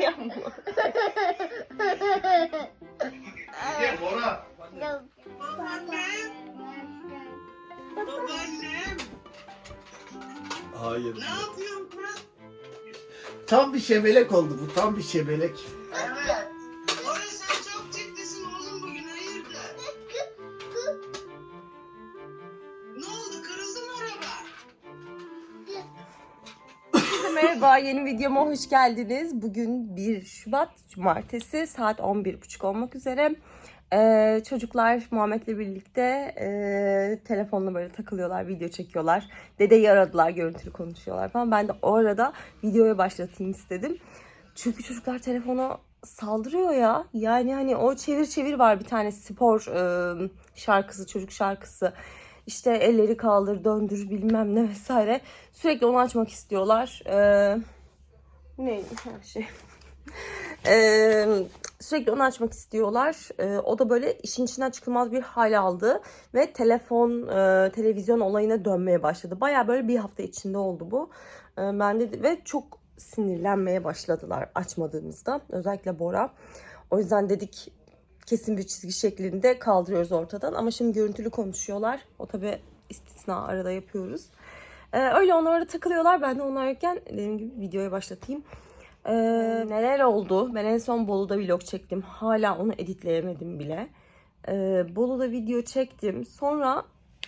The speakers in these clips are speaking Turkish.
Yağmur. Gel Bora. Babaannem, babaannem. Hayır. Ne yapıyorsun? Tam bir şebelek oldu bu. Tam bir şebelek. Yeni videoma hoş geldiniz. Bugün 1 Şubat Cumartesi saat 11.30 olmak üzere. Ee, çocuklar Muhammed'le birlikte e, telefonla böyle takılıyorlar, video çekiyorlar. Dedeyi aradılar, görüntülü konuşuyorlar falan. Ben de o arada videoya başlatayım istedim. Çünkü çocuklar telefona saldırıyor ya. Yani hani o çevir çevir var bir tane spor e, şarkısı, çocuk şarkısı. İşte elleri kaldır, döndür bilmem ne vesaire. Sürekli onu açmak istiyorlar. Ee, ne her şey. Ee, sürekli onu açmak istiyorlar. Ee, o da böyle işin içinden çıkılmaz bir hal aldı ve telefon, e, televizyon olayına dönmeye başladı. Baya böyle bir hafta içinde oldu bu. Ee, ben de ve çok sinirlenmeye başladılar açmadığımızda. Özellikle Bora. O yüzden dedik kesin bir çizgi şeklinde kaldırıyoruz ortadan. Ama şimdi görüntülü konuşuyorlar. O tabi istisna arada yapıyoruz. Ee, öyle onlar orada takılıyorlar. Ben de onlar yokken dediğim gibi videoya başlatayım. Ee, neler oldu? Ben en son Bolu'da vlog çektim. Hala onu editleyemedim bile. Ee, Bolu'da video çektim. Sonra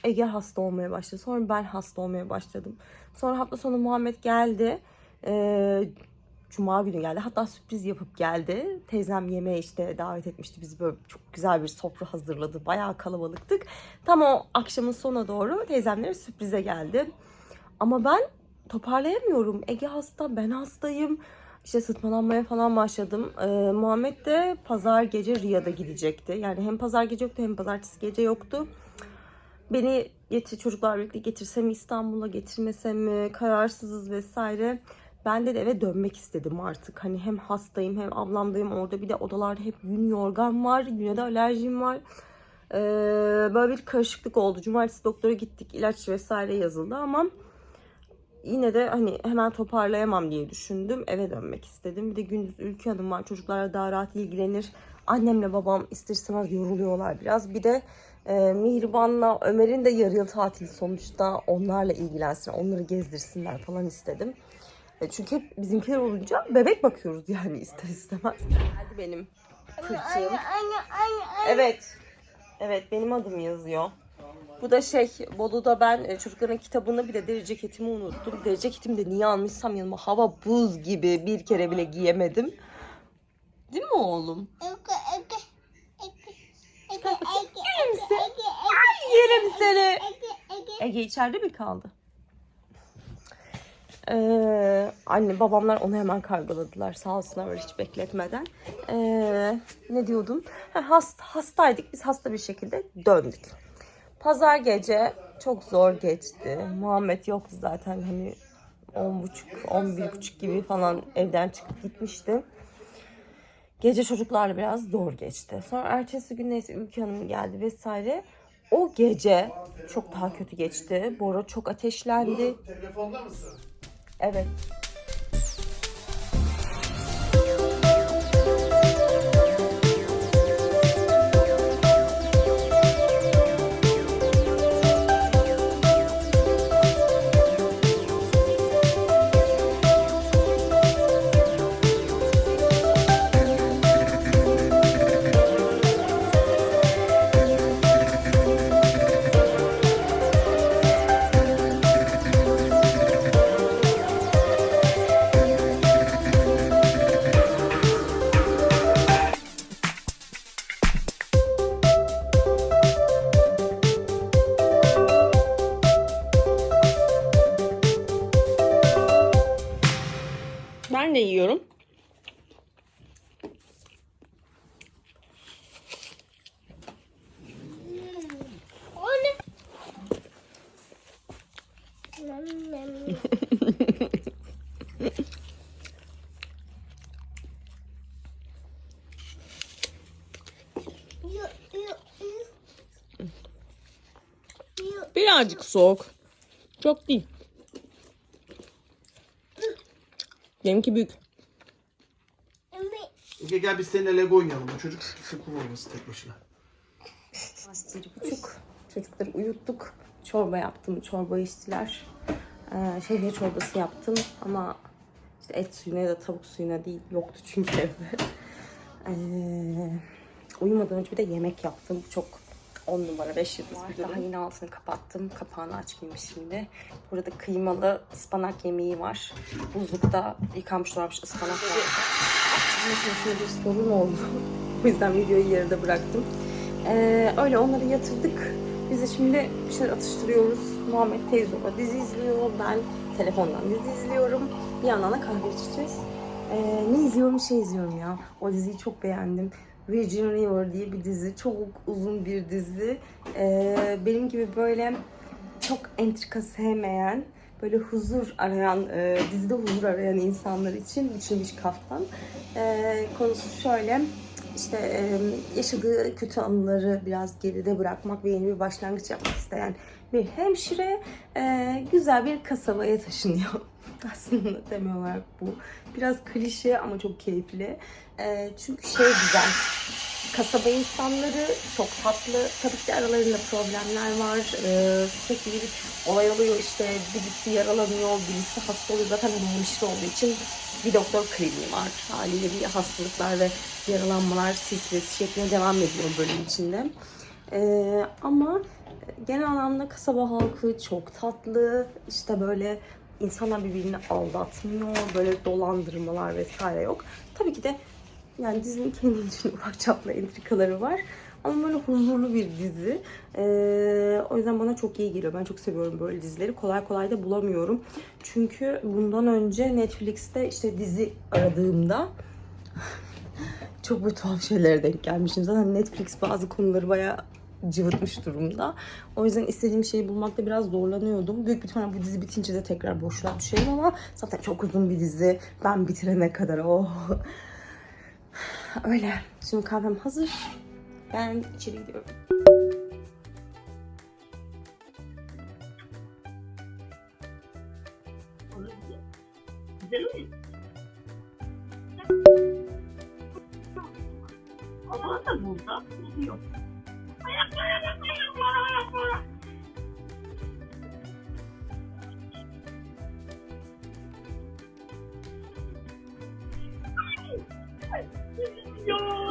Ege hasta olmaya başladı. Sonra ben hasta olmaya başladım. Sonra hafta sonu Muhammed geldi. Ee, Cuma günü geldi. Hatta sürpriz yapıp geldi. Teyzem yemeğe işte davet etmişti. Bizi böyle çok güzel bir sofra hazırladı. Bayağı kalabalıktık. Tam o akşamın sonuna doğru teyzemlere sürprize geldi. Ama ben toparlayamıyorum. Ege hasta, ben hastayım. İşte sıtmalanmaya falan başladım. Ee, Muhammed de pazar gece Riyad'a gidecekti. Yani hem pazar gece yoktu hem pazartesi gece yoktu. Beni getir, çocuklar birlikte getirsem İstanbul'a getirmesem mi kararsızız vesaire. Ben de, eve dönmek istedim artık. Hani hem hastayım hem ablamdayım. Orada bir de odalarda hep yün yorgan var. Güne de alerjim var. Ee, böyle bir karışıklık oldu. Cumartesi doktora gittik. ilaç vesaire yazıldı ama yine de hani hemen toparlayamam diye düşündüm. Eve dönmek istedim. Bir de gündüz Ülkü Hanım var. Çocuklarla daha rahat ilgilenir. Annemle babam ister yoruluyorlar biraz. Bir de e, Mihriban'la Ömer'in de yarı yıl tatili sonuçta onlarla ilgilensin, onları gezdirsinler falan istedim. E, çünkü hep bizimkiler olunca bebek bakıyoruz yani ister istemez. Hadi benim kırtığım. Evet. Evet benim adım yazıyor. Bu da şey Bolu'da ben e, çocukların kitabını bir de deri ceketimi unuttum. Deri ceketimi de niye almışsam yanıma hava buz gibi bir kere bile giyemedim. Değil mi oğlum? Ay yerim seni. Ege içeride mi kaldı? Ee, anne babamlar onu hemen kargoladılar sağ olsunlar hiç bekletmeden. Ee, ne diyordum? Ha, hast, hastaydık biz hasta bir şekilde döndük. Pazar gece çok zor geçti. Muhammed yoktu zaten hani 10.30 11.30 gibi falan evden çıkıp gitmişti. Gece çocuklarla biraz zor geçti. Sonra ertesi gün neyse Ülke Hanım geldi vesaire. O gece çok daha kötü geçti. Bora çok ateşlendi. Telefonda mısın? Evet. Birazcık soğuk. Çok değil. Benimki büyük. Ege gel biz seninle Lego oynayalım. Bu çocuk sıkı olması tek başına. Saat bir buçuk. Çocukları uyuttuk. Çorba yaptım. Çorba içtiler. Ee, şehriye çorbası yaptım ama işte et suyuna ya da tavuk suyuna değil yoktu çünkü evde. Ee, uyumadan önce bir de yemek yaptım. Çok 10 numara 5 yıldız bir durum. Daha yine altını kapattım. Kapağını açmayayım şimdi. Burada kıymalı ıspanak yemeği var. Buzlukta yıkanmış dolapmış ıspanak var. Bir sorun oldu. o yüzden videoyu yarıda bıraktım. Ee, öyle onları yatırdık. Biz de şimdi bir şeyler atıştırıyoruz. Muhammed teyze dizi izliyor. Ben telefondan dizi izliyorum. Bir yandan da kahve içeceğiz. Ee, ne izliyorum? Şey izliyorum ya. O diziyi çok beğendim. Virgin River diye bir dizi. Çok uzun bir dizi. Ee, benim gibi böyle çok entrika sevmeyen, böyle huzur arayan, e, dizide huzur arayan insanlar için biçilmiş kaftan. Ee, konusu şöyle, işte e, yaşadığı kötü anıları biraz geride bırakmak ve yeni bir başlangıç yapmak isteyen bir hemşire e, güzel bir kasabaya taşınıyor. Aslında temel olarak bu. Biraz klişe ama çok keyifli. E, çünkü şey güzel. Kasaba insanları çok tatlı. Tabii ki aralarında problemler var. E, sürekli bir olay oluyor işte birisi yaralanıyor, birisi hasta oluyor. Zaten hemşire olduğu için bir doktor kliniği var. Haliyle bir hastalıklar ve yaralanmalar silsilesi şeklinde devam ediyor bölüm içinde. Ee, ama genel anlamda kasaba halkı çok tatlı. İşte böyle insanlar birbirini aldatmıyor. Böyle dolandırmalar vesaire yok. Tabii ki de yani dizinin kendi içinde ufak çaplı entrikaları var. Ama böyle huzurlu bir dizi. Ee, o yüzden bana çok iyi geliyor. Ben çok seviyorum böyle dizileri. Kolay kolay da bulamıyorum. Çünkü bundan önce Netflix'te işte dizi aradığımda çok böyle tuhaf şeylere denk gelmişim. Zaten Netflix bazı konuları bayağı cıvıtmış durumda. O yüzden istediğim şeyi bulmakta biraz zorlanıyordum. Büyük bir ihtimalle bu dizi bitince de tekrar boşluğa düşerim ama zaten çok uzun bir dizi. Ben bitirene kadar oh. Öyle. Şimdi kahvem hazır. Ben içeri gidiyorum. Güzel mi? Ama da burada yok. Yo!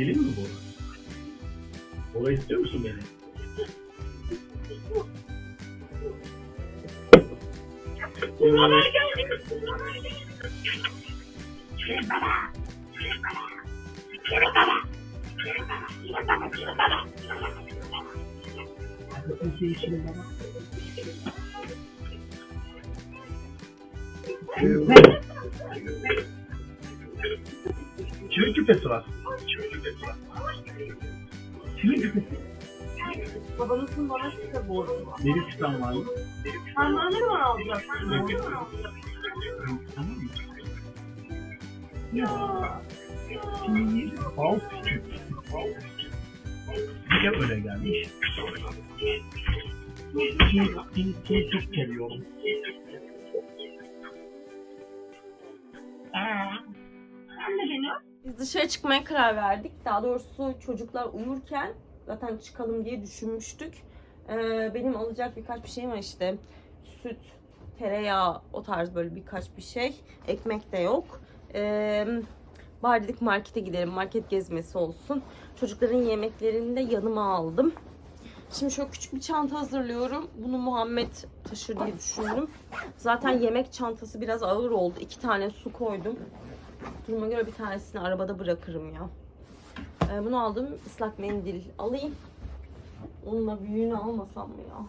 Ben geleyim mi Bora? Bora istiyor musun beni? Baba Evet. geldi. Kimin küpesi var? Kimin küpesi? Babanızın bana size borcu var. Benim küpem var mı? Sen bana ne zaman alacaksın? Tamam mı? Ya. Şimdi bal küçük. Niye öyle gelmiş? Seni, seni, çok seviyorum. Sen de beni Biz dışarı çıkmaya karar verdik. Daha doğrusu çocuklar uyurken zaten çıkalım diye düşünmüştük. Ee, benim alacak birkaç bir şeyim var işte. Süt, tereyağı, o tarz böyle birkaç bir şey. Ekmek de yok. Ee, bari dedik markete gidelim. Market gezmesi olsun. Çocukların yemeklerini de yanıma aldım. Şimdi şöyle küçük bir çanta hazırlıyorum. Bunu Muhammed taşır diye düşündüm. Zaten yemek çantası biraz ağır oldu. İki tane su koydum. Duruma göre bir tanesini arabada bırakırım ya. Ee, bunu aldım. Islak mendil alayım. Onunla büyüğünü almasam mı ya?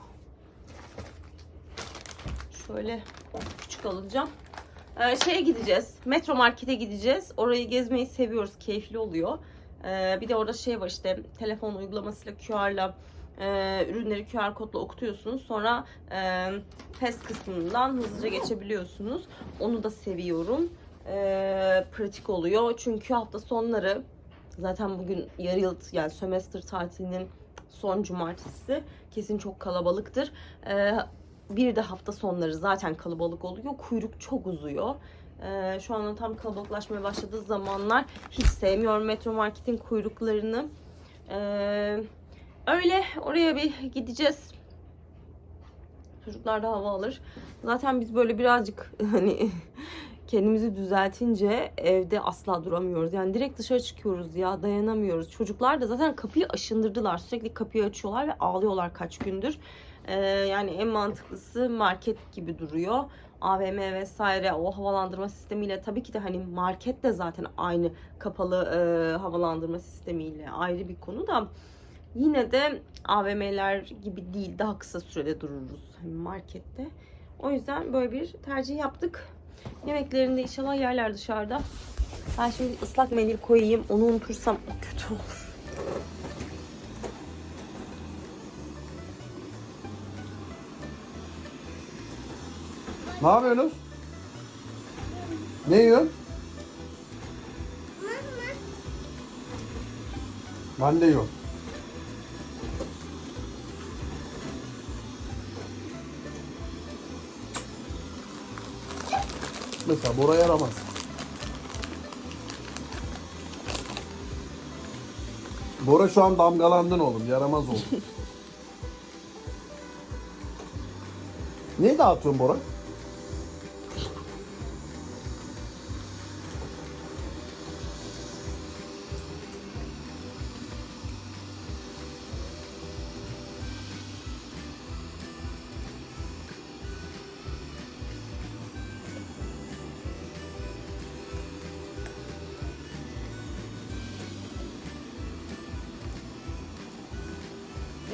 Böyle küçük alacağım. Ee, şeye gideceğiz. Metro markete gideceğiz. Orayı gezmeyi seviyoruz. Keyifli oluyor. Ee, bir de orada şey var işte telefon uygulamasıyla QR'la e, ürünleri QR kodla okutuyorsunuz. Sonra e, test kısmından hızlıca geçebiliyorsunuz. Onu da seviyorum. Ee, pratik oluyor. Çünkü hafta sonları zaten bugün yarı yıl yani sömestr tatilinin son cumartesi kesin çok kalabalıktır. Ee, bir de hafta sonları zaten kalabalık oluyor. Kuyruk çok uzuyor. Ee, şu anda tam kalabalıklaşmaya başladığı zamanlar hiç sevmiyorum metro marketin kuyruklarını. Ee, öyle oraya bir gideceğiz. Çocuklar da hava alır. Zaten biz böyle birazcık hani kendimizi düzeltince evde asla duramıyoruz. Yani direkt dışarı çıkıyoruz ya dayanamıyoruz. Çocuklar da zaten kapıyı aşındırdılar. Sürekli kapıyı açıyorlar ve ağlıyorlar kaç gündür. Ee, yani en mantıklısı market gibi duruyor. AVM vesaire o havalandırma sistemiyle tabii ki de hani market de zaten aynı kapalı e, havalandırma sistemiyle ayrı bir konu da yine de AVM'ler gibi değil daha kısa sürede dururuz hani markette. O yüzden böyle bir tercih yaptık. Yemeklerini de inşallah yerler dışarıda. Ben şimdi ıslak mendil koyayım. Onu unutursam kötü olur. Ne yapıyorsunuz? Ne yiyorsun? Ben de yiyorum. Mesela Bora yaramaz. Bora şu an damgalandın oğlum. Yaramaz oğlum. ne dağıtıyorsun Bora?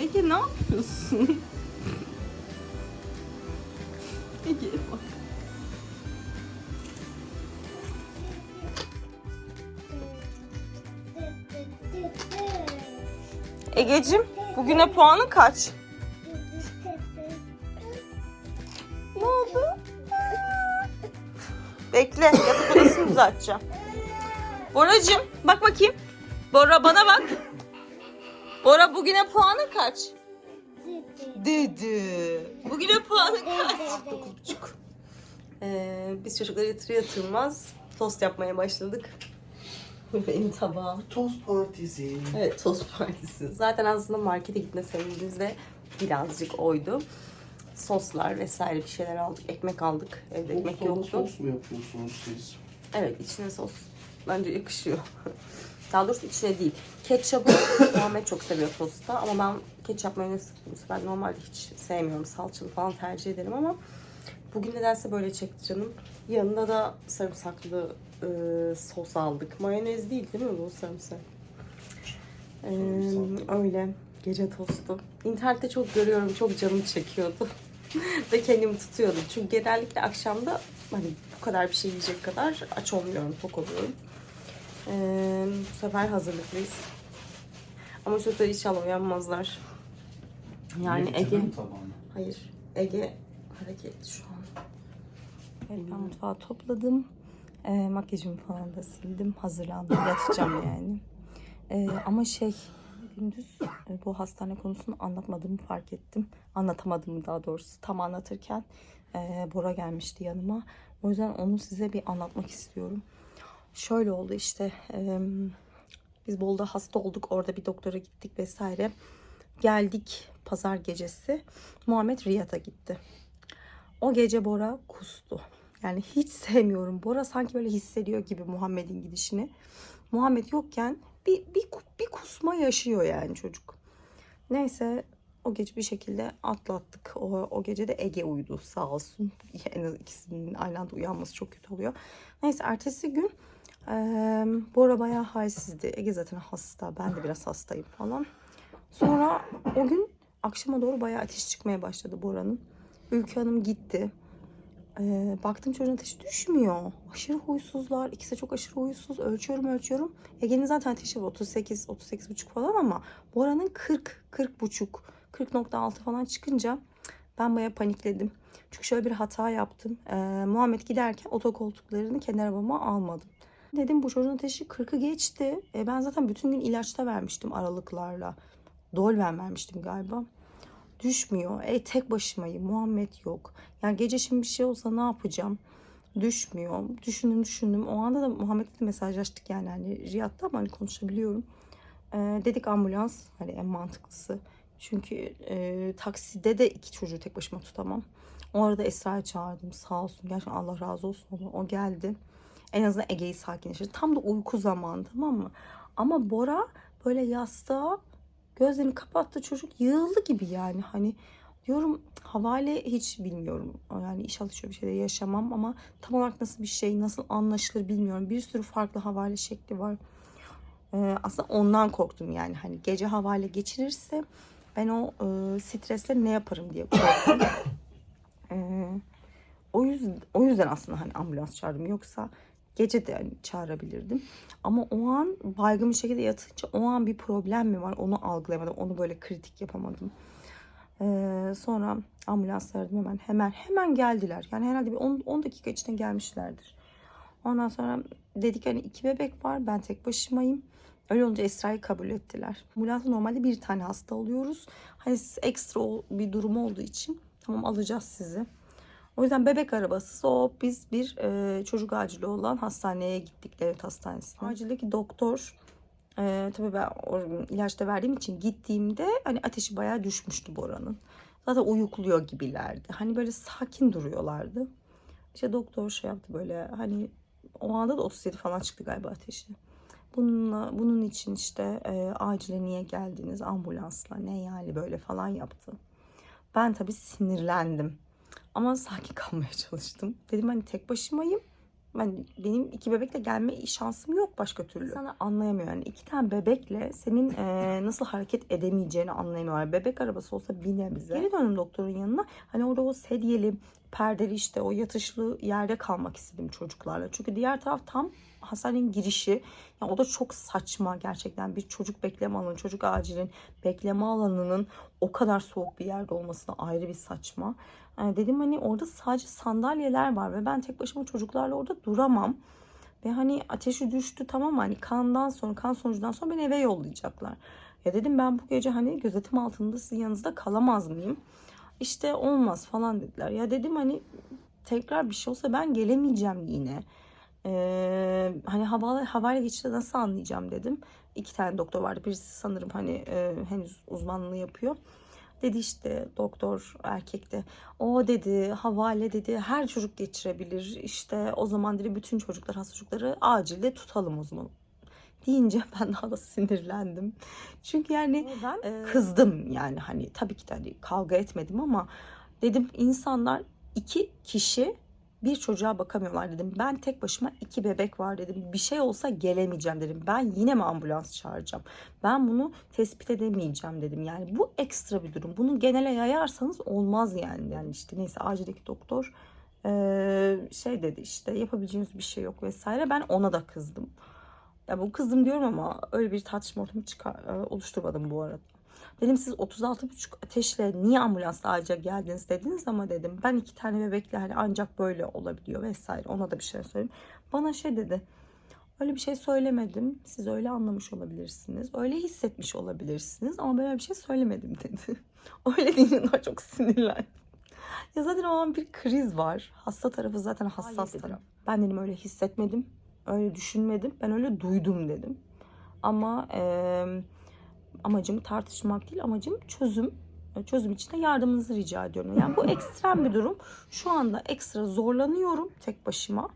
Ege ne yapıyorsun? Ege bak. Egeciğim bugüne puanın kaç? Ne oldu? Bekle yatak odasını düzelteceğim. Boracığım bak bakayım. Bora bana bak. Bora bugüne puanın kaç? Dedi. Bugüne puanın kaç? Dokuz buçuk. Ee, biz çocukları yatır yatırmaz tost yapmaya başladık. Bu benim tabağım. Tost partisi. Evet tost partisi. Zaten aslında markete gitme sebebimiz de birazcık oydu. Soslar vesaire bir şeyler aldık. Ekmek aldık. Evde ekmek yoktu. Sos mu yapıyorsunuz siz? Evet içine sos. Bence yakışıyor. Daha doğrusu içine değil. Ketçapı Muhammed çok seviyor tosta ama ben ketçap mayonez ben normalde hiç sevmiyorum. Salçalı falan tercih ederim ama bugün nedense böyle çekti canım. Yanında da sarımsaklı e, sos aldık. Mayonez değil değil mi bu sarımsak? Ee, öyle. Gece tostu. İnternette çok görüyorum. Çok canım çekiyordu. Ve kendimi tutuyordum. Çünkü genellikle akşamda hani bu kadar bir şey yiyecek kadar aç olmuyorum. Tok oluyorum. Ee, bu sefer hazırlıklıyız. Ama çocuklar inşallah uyanmazlar. Yani Ege... Hayır. Ege hareketli şu an. Evet, ben mutfağı topladım. Ee, makyajımı falan da sildim. Hazırlandım. Yatacağım yani. Ee, ama şey gündüz e, bu hastane konusunu anlatmadığımı fark ettim. Anlatamadım daha doğrusu. Tam anlatırken e, Bora gelmişti yanıma. O yüzden onu size bir anlatmak istiyorum. Şöyle oldu işte. e, biz Bolu'da hasta olduk. Orada bir doktora gittik vesaire. Geldik pazar gecesi. Muhammed Riyad'a gitti. O gece Bora kustu. Yani hiç sevmiyorum. Bora sanki böyle hissediyor gibi Muhammed'in gidişini. Muhammed yokken bir, bir, bir kusma yaşıyor yani çocuk. Neyse o gece bir şekilde atlattık. O, o gece de Ege uyudu sağ olsun. Yani ikisinin aynı anda uyanması çok kötü oluyor. Neyse ertesi gün eee Bora bayağı halsizdi. Ege zaten hasta. Ben de biraz hastayım falan. Sonra o gün akşama doğru bayağı ateş çıkmaya başladı Bora'nın. Ülkü Hanım gitti. Ee, baktım çocuğun ateşi düşmüyor. Aşırı huysuzlar. İkisi de çok aşırı huysuz. Ölçüyorum ölçüyorum. Ege'nin zaten ateşi var 38, 38 buçuk falan ama Bora'nın 40, 40 buçuk, 40.6 falan çıkınca ben baya panikledim. Çünkü şöyle bir hata yaptım. Ee, Muhammed giderken otokoltuklarını arabama almadım. Dedim bu çocuğun ateşi 40'ı geçti. E, ben zaten bütün gün ilaçta vermiştim aralıklarla. Dolven vermiştim galiba. Düşmüyor. E tek başımayım. Muhammed yok. Yani gece şimdi bir şey olsa ne yapacağım? Düşmüyor. Düşündüm düşündüm. O anda da Muhammed'le mesajlaştık yani hani Riyad'da ama hani konuşabiliyorum. E, dedik ambulans hani en mantıklısı. Çünkü e, takside de iki çocuğu tek başıma tutamam. O arada Esra'yı çağırdım sağ olsun. Gerçekten Allah razı olsun. O geldi. En azından Ege'yi sakinleştirdi. Tam da uyku zamanı tamam mı? Ama Bora böyle yastığa gözlerini kapattı. Çocuk yığıldı gibi yani. Hani diyorum havale hiç bilmiyorum. Yani inşallah şöyle bir şeyde yaşamam ama tam olarak nasıl bir şey, nasıl anlaşılır bilmiyorum. Bir sürü farklı havale şekli var. Ee, aslında ondan korktum yani. Hani gece havale geçirirse ben o e, stresle ne yaparım diye korktum. Ee, o yüzden o yüzden aslında hani ambulans çağırdım. Yoksa gece de hani çağırabilirdim. Ama o an baygın bir şekilde yatınca o an bir problem mi var onu algılayamadım. Onu böyle kritik yapamadım. Ee, sonra ambulans aradım hemen. Hemen hemen geldiler. Yani herhalde bir 10, 10 dakika içinde gelmişlerdir. Ondan sonra dedik hani iki bebek var. Ben tek başımayım. Öyle olunca Esra'yı kabul ettiler. Ambulansa normalde bir tane hasta alıyoruz. Hani siz ekstra bir durum olduğu için tamam alacağız sizi. O yüzden bebek arabası o biz bir e, çocuk acili olan hastaneye gittik devlet hastanesine. Acildeki doktor e, tabii ben ilaçta verdiğim için gittiğimde hani ateşi bayağı düşmüştü Bora'nın. Zaten uyukluyor gibilerdi. Hani böyle sakin duruyorlardı. İşte doktor şey yaptı böyle hani o anda da 37 falan çıktı galiba ateşi. Bununla, bunun için işte e, acile niye geldiniz ambulansla ne yani böyle falan yaptı. Ben tabii sinirlendim. Ama sakin kalmaya çalıştım. Dedim hani tek başımayım. Ben, benim iki bebekle gelme şansım yok başka türlü. Sana anlayamıyor yani. iki tane bebekle senin e, nasıl hareket edemeyeceğini anlayamıyorlar. Bebek arabası olsa bine bize. Geri döndüm doktorun yanına. Hani orada o sedyeli, perdeli işte o yatışlı yerde kalmak istedim çocuklarla. Çünkü diğer taraf tam hastanenin girişi. Yani o da çok saçma gerçekten. Bir çocuk bekleme alanı, çocuk acilin bekleme alanının o kadar soğuk bir yerde olması da ayrı bir saçma. Yani dedim hani orada sadece sandalyeler var ve ben tek başıma çocuklarla orada duramam. Ve hani ateşi düştü tamam? Hani kandan sonra, kan sonucundan sonra beni eve yollayacaklar. Ya dedim ben bu gece hani gözetim altında sizin yanınızda kalamaz mıyım? İşte olmaz falan dediler. Ya dedim hani tekrar bir şey olsa ben gelemeyeceğim yine. Ee, hani havalı havayla geçişte nasıl anlayacağım dedim. İki tane doktor vardı. Birisi sanırım hani e, henüz uzmanlığı yapıyor. Dedi işte doktor erkekte. O dedi havale dedi her çocuk geçirebilir. İşte o zaman dedi bütün çocuklar hasta çocukları acilde tutalım o zaman. Deyince ben daha da sinirlendim. Çünkü yani ben kızdım yani hani tabii ki de hani kavga etmedim ama dedim insanlar iki kişi bir çocuğa bakamıyorlar dedim. Ben tek başıma iki bebek var dedim. Bir şey olsa gelemeyeceğim dedim. Ben yine mi ambulans çağıracağım? Ben bunu tespit edemeyeceğim dedim. Yani bu ekstra bir durum. Bunu genele yayarsanız olmaz yani. Yani işte neyse acildeki doktor şey dedi işte yapabileceğiniz bir şey yok vesaire. Ben ona da kızdım. Ya bu kızdım diyorum ama öyle bir tartışma ortamı çıkar, oluşturmadım bu arada. Dedim siz 36,5 ateşle niye ambulansla acil geldiniz dediniz ama dedim ben iki tane bebekle hani ancak böyle olabiliyor vesaire ona da bir şey söyleyeyim. Bana şey dedi öyle bir şey söylemedim siz öyle anlamış olabilirsiniz öyle hissetmiş olabilirsiniz ama ben öyle bir şey söylemedim dedi. öyle deyince daha çok sinirlendim. Ya zaten o an bir kriz var. Hasta tarafı zaten hassas taraf. Ben dedim öyle hissetmedim. Öyle düşünmedim. Ben öyle duydum dedim. Ama eee amacım tartışmak değil. Amacım çözüm. Çözüm için de yardımınızı rica ediyorum. Yani bu ekstrem bir durum. Şu anda ekstra zorlanıyorum tek başıma.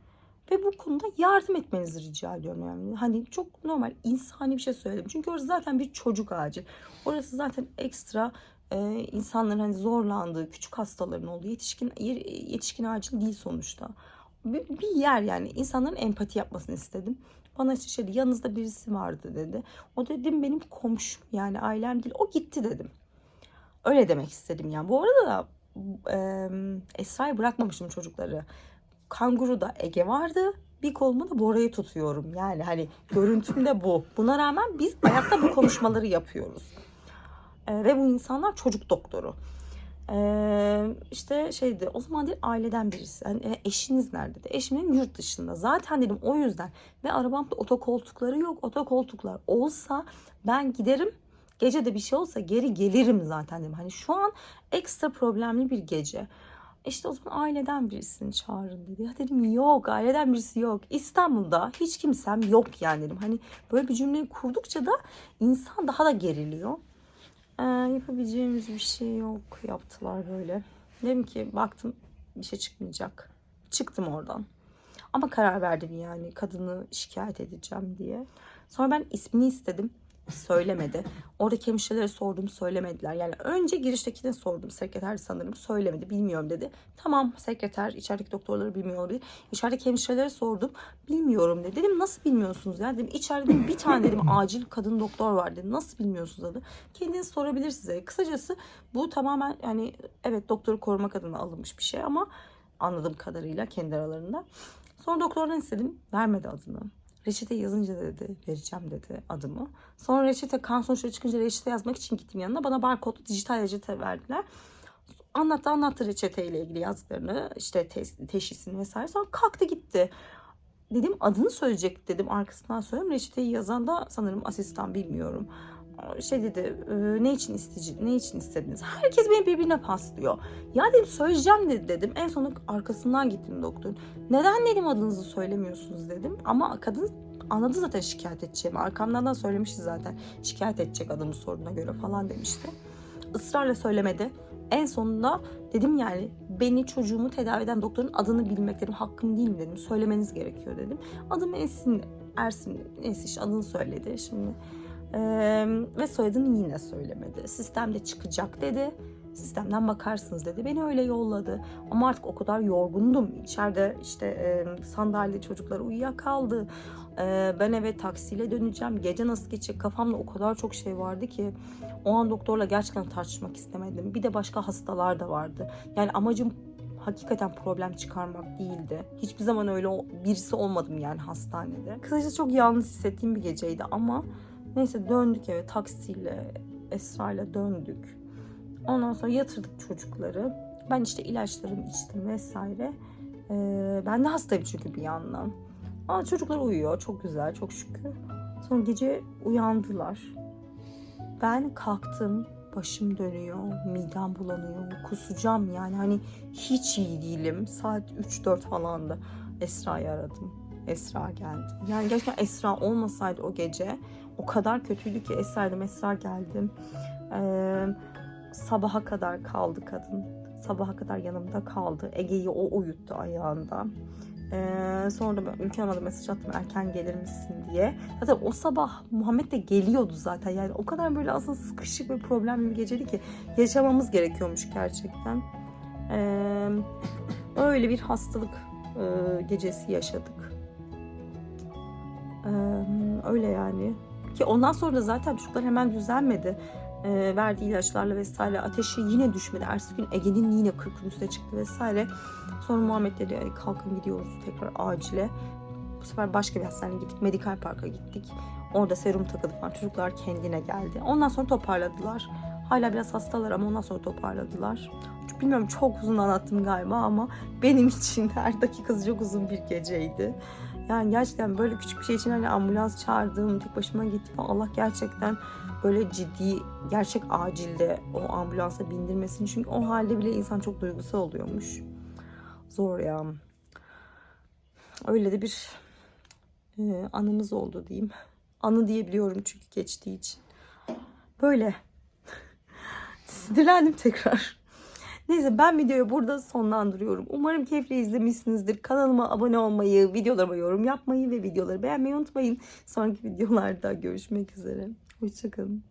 Ve bu konuda yardım etmenizi rica ediyorum. Yani hani çok normal insani bir şey söyledim. Çünkü orası zaten bir çocuk ağacı. Orası zaten ekstra e, insanların hani zorlandığı, küçük hastaların olduğu yetişkin yetişkin acil değil sonuçta. Bir, bir yer yani insanların empati yapmasını istedim. Bana dedi, yanınızda birisi vardı dedi. O dedim benim komşum yani ailem değil. O gitti dedim. Öyle demek istedim yani. Bu arada da e, Esra'yı bırakmamışım çocukları. Kanguru'da Ege vardı. Bir kolumu da Bora'yı tutuyorum. Yani hani görüntüm de bu. Buna rağmen biz ayakta bu konuşmaları yapıyoruz. E, ve bu insanlar çocuk doktoru. Ee, işte şeydi o zaman değil aileden birisi. Yani, e, eşiniz nerede? dedi. Eşim benim yurt dışında. Zaten dedim o yüzden. Ve arabamda otokoltukları yok. Otokoltuklar olsa ben giderim. Gece de bir şey olsa geri gelirim zaten dedim. Hani şu an ekstra problemli bir gece. İşte o zaman aileden birisini çağırın dedi. Ya dedim yok aileden birisi yok. İstanbul'da hiç kimsem yok yani dedim. Hani böyle bir cümleyi kurdukça da insan daha da geriliyor. Ee, yapabileceğimiz bir şey yok yaptılar böyle. Dedim ki baktım bir şey çıkmayacak. Çıktım oradan. Ama karar verdim yani kadını şikayet edeceğim diye. Sonra ben ismini istedim. Söylemedi. Oradaki hemşirelere sordum söylemediler. Yani önce giriştekine sordum. Sekreter sanırım söylemedi bilmiyorum dedi. Tamam sekreter içerideki doktorları bilmiyor olabilir. İçerideki hemşirelere sordum. Bilmiyorum dedi. Dedim nasıl bilmiyorsunuz ya? Dedim içeride bir tane dedim acil kadın doktor var dedim. Nasıl bilmiyorsunuz dedi. Kendiniz sorabilirsiniz dedi. Kısacası bu tamamen yani evet doktoru korumak adına alınmış bir şey ama anladığım kadarıyla kendi aralarında. Sonra doktordan istedim. Vermedi adını. Reçete yazınca dedi vereceğim dedi adımı. Sonra reçete kan sonuçları çıkınca reçete yazmak için gittim yanına. Bana barkodlu dijital reçete verdiler. Anlattı anlattı reçeteyle ilgili yazdıklarını işte te- teşhisini vesaire. Sonra kalktı gitti. Dedim adını söyleyecek dedim arkasından söylüyorum. Reçeteyi yazan da sanırım asistan bilmiyorum. Şey dedi "E, ne için isteyecek ne için istediniz? Herkes beni birbirine paslıyor. Ya dedim söyleyeceğim dedi dedim. En sonunda arkasından gittim doktorun. Neden dedim adınızı söylemiyorsunuz dedim. Ama kadın anladı zaten şikayet edeceğimi. Arkamdan da söylemişti zaten. Şikayet edecek adamın sorununa göre falan demişti. Israrla söylemedi. En sonunda dedim yani beni çocuğumu tedavi eden doktorun adını bilmek dedim. Hakkım değil mi dedim. Söylemeniz gerekiyor dedim. Adım Esin. Ersin. Neyse işte adını söyledi. Şimdi ee, ve soyadını yine söylemedi. Sistemde çıkacak dedi. Sistemden bakarsınız dedi. Beni öyle yolladı. Ama artık o kadar yorgundum. İçeride işte e, sandalye çocuklar uyuyakaldı. E, ben eve taksiyle döneceğim. Gece nasıl geçecek kafamda o kadar çok şey vardı ki. O an doktorla gerçekten tartışmak istemedim. Bir de başka hastalar da vardı. Yani amacım hakikaten problem çıkarmak değildi. Hiçbir zaman öyle birisi olmadım yani hastanede. Kısaca çok yalnız hissettiğim bir geceydi ama Neyse döndük eve taksiyle Esra'yla döndük. Ondan sonra yatırdık çocukları. Ben işte ilaçlarımı içtim vesaire. Ee, ben de hastayım çünkü bir yandan. Ama çocuklar uyuyor. Çok güzel, çok şükür. Sonra gece uyandılar. Ben kalktım. Başım dönüyor. Midem bulanıyor. Kusacağım yani. Hani hiç iyi değilim. Saat 3-4 falandı. Esra'yı aradım. Esra geldi. Yani gerçekten Esra olmasaydı o gece o kadar kötüydü ki Esra'ydım Esra geldim. Ee, sabaha kadar kaldı kadın. Sabaha kadar yanımda kaldı. Ege'yi o uyuttu ayağında. Ee, sonra da ben Ülke Hanım'a mesaj attım erken gelir misin diye. Zaten o sabah Muhammed de geliyordu zaten. Yani o kadar böyle aslında sıkışık ve problemli bir geceydi ki yaşamamız gerekiyormuş gerçekten. Ee, öyle bir hastalık e, gecesi yaşadık. Öyle yani. Ki ondan sonra da zaten çocuklar hemen düzelmedi. Ee, verdiği ilaçlarla vesaire ateşi yine düşmedi. Ertesi gün Ege'nin yine 40'ın üstüne çıktı vesaire. Sonra Muhammed dedi "Ay, kalkın gidiyoruz tekrar acile. Bu sefer başka bir hastaneye gittik. Medikal Park'a gittik. Orada serum takıldı falan. Çocuklar kendine geldi. Ondan sonra toparladılar. Hala biraz hastalar ama ondan sonra toparladılar. Bilmiyorum çok uzun anlattım galiba ama benim için her dakikası çok uzun bir geceydi. Yani gerçekten böyle küçük bir şey için hani ambulans çağırdım, tek başıma gittim. Allah gerçekten böyle ciddi, gerçek acilde o ambulansa bindirmesini. Çünkü o halde bile insan çok duygusal oluyormuş. Zor ya. Öyle de bir e, anımız oldu diyeyim. Anı diyebiliyorum çünkü geçtiği için. Böyle. Sinirlendim tekrar. Neyse ben videoyu burada sonlandırıyorum. Umarım keyifle izlemişsinizdir. Kanalıma abone olmayı, videolarıma yorum yapmayı ve videoları beğenmeyi unutmayın. Sonraki videolarda görüşmek üzere. Hoşçakalın.